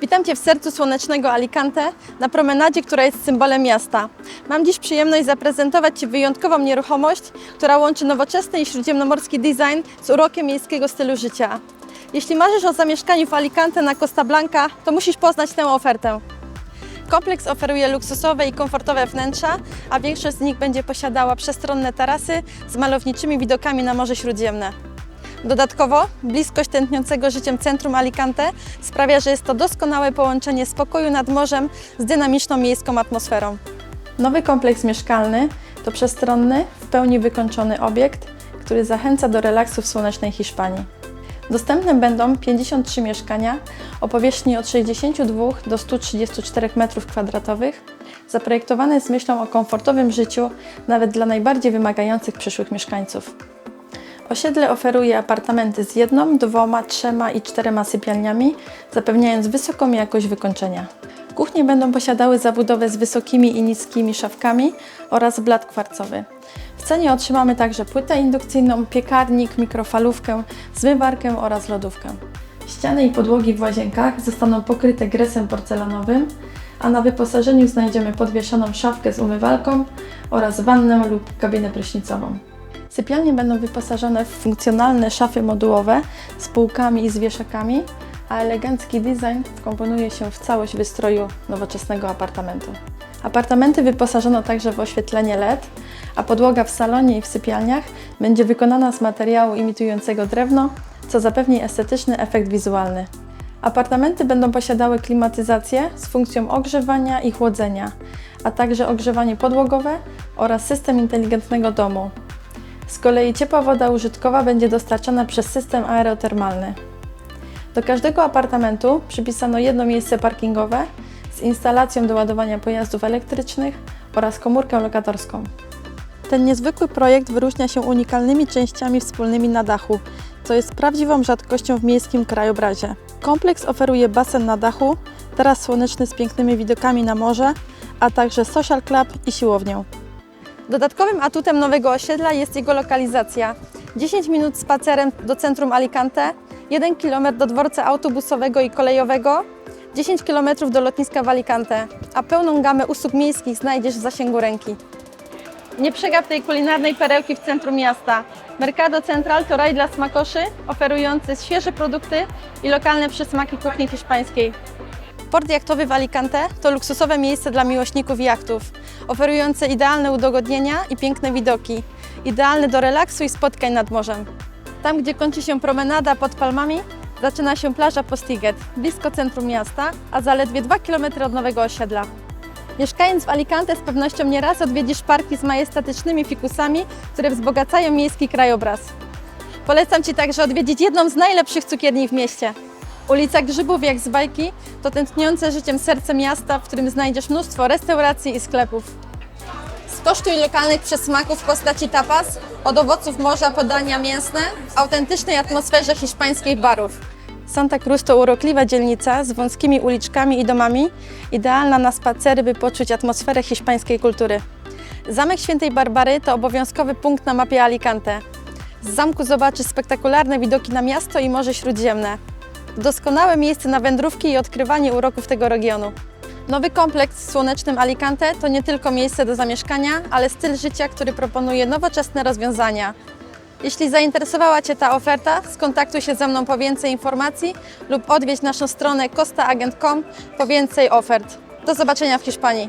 Witam Cię w sercu słonecznego Alicante na promenadzie, która jest symbolem miasta. Mam dziś przyjemność zaprezentować Ci wyjątkową nieruchomość, która łączy nowoczesny i śródziemnomorski design z urokiem miejskiego stylu życia. Jeśli marzysz o zamieszkaniu w Alicante na Costa Blanca, to musisz poznać tę ofertę. Kompleks oferuje luksusowe i komfortowe wnętrza, a większość z nich będzie posiadała przestronne tarasy z malowniczymi widokami na Morze Śródziemne. Dodatkowo bliskość tętniącego życiem centrum Alicante sprawia, że jest to doskonałe połączenie spokoju nad morzem z dynamiczną miejską atmosferą. Nowy kompleks mieszkalny to przestronny, w pełni wykończony obiekt, który zachęca do relaksu w słonecznej Hiszpanii. Dostępne będą 53 mieszkania o powierzchni od 62 do 134 m2, zaprojektowane z myślą o komfortowym życiu nawet dla najbardziej wymagających przyszłych mieszkańców. Osiedle oferuje apartamenty z jedną, dwoma, trzema i czterema sypialniami, zapewniając wysoką jakość wykończenia. Kuchnie będą posiadały zabudowę z wysokimi i niskimi szafkami oraz blat kwarcowy. W cenie otrzymamy także płytę indukcyjną, piekarnik, mikrofalówkę, zmywarkę oraz lodówkę. Ściany i podłogi w łazienkach zostaną pokryte gresem porcelanowym, a na wyposażeniu znajdziemy podwieszoną szafkę z umywalką oraz wannę lub kabinę prysznicową. Sypialnie będą wyposażone w funkcjonalne szafy modułowe z półkami i z wieszakami, a elegancki design wkomponuje się w całość wystroju nowoczesnego apartamentu. Apartamenty wyposażono także w oświetlenie LED, a podłoga w salonie i w sypialniach będzie wykonana z materiału imitującego drewno, co zapewni estetyczny efekt wizualny. Apartamenty będą posiadały klimatyzację z funkcją ogrzewania i chłodzenia, a także ogrzewanie podłogowe oraz system inteligentnego domu, z kolei ciepła woda użytkowa będzie dostarczana przez system aerotermalny. Do każdego apartamentu przypisano jedno miejsce parkingowe z instalacją do ładowania pojazdów elektrycznych oraz komórkę lokatorską. Ten niezwykły projekt wyróżnia się unikalnymi częściami wspólnymi na dachu, co jest prawdziwą rzadkością w miejskim krajobrazie. Kompleks oferuje basen na dachu, taras słoneczny z pięknymi widokami na morze, a także social club i siłownię. Dodatkowym atutem nowego osiedla jest jego lokalizacja. 10 minut spacerem do centrum Alicante, 1 km do dworca autobusowego i kolejowego, 10 km do lotniska w Alicante, a pełną gamę usług miejskich znajdziesz w zasięgu ręki. Nie przegap tej kulinarnej perełki w centrum miasta. Mercado Central to raj dla smakoszy, oferujący świeże produkty i lokalne przysmaki kuchni hiszpańskiej. Port jachtowy w Alicante to luksusowe miejsce dla miłośników jachtów, oferujące idealne udogodnienia i piękne widoki, idealne do relaksu i spotkań nad morzem. Tam, gdzie kończy się promenada pod palmami, zaczyna się plaża Postiget, blisko centrum miasta, a zaledwie 2 km od nowego osiedla. Mieszkając w Alicante z pewnością nieraz odwiedzisz parki z majestatycznymi fikusami, które wzbogacają miejski krajobraz. Polecam Ci także odwiedzić jedną z najlepszych cukierni w mieście. Ulica Grzybów jak z bajki to tętniące życiem serce miasta, w którym znajdziesz mnóstwo restauracji i sklepów. Skosztuj lokalnych przysmaków w postaci tapas, od owoców morza po dania mięsne, w autentycznej atmosferze hiszpańskich barów. Santa Cruz to urokliwa dzielnica z wąskimi uliczkami i domami, idealna na spacery, by poczuć atmosferę hiszpańskiej kultury. Zamek Świętej Barbary to obowiązkowy punkt na mapie Alicante. Z zamku zobaczysz spektakularne widoki na miasto i Morze Śródziemne. Doskonałe miejsce na wędrówki i odkrywanie uroków tego regionu. Nowy kompleks w słonecznym Alicante to nie tylko miejsce do zamieszkania, ale styl życia, który proponuje nowoczesne rozwiązania. Jeśli zainteresowała Cię ta oferta, skontaktuj się ze mną po więcej informacji lub odwiedź naszą stronę costaagent.com po więcej ofert. Do zobaczenia w Hiszpanii.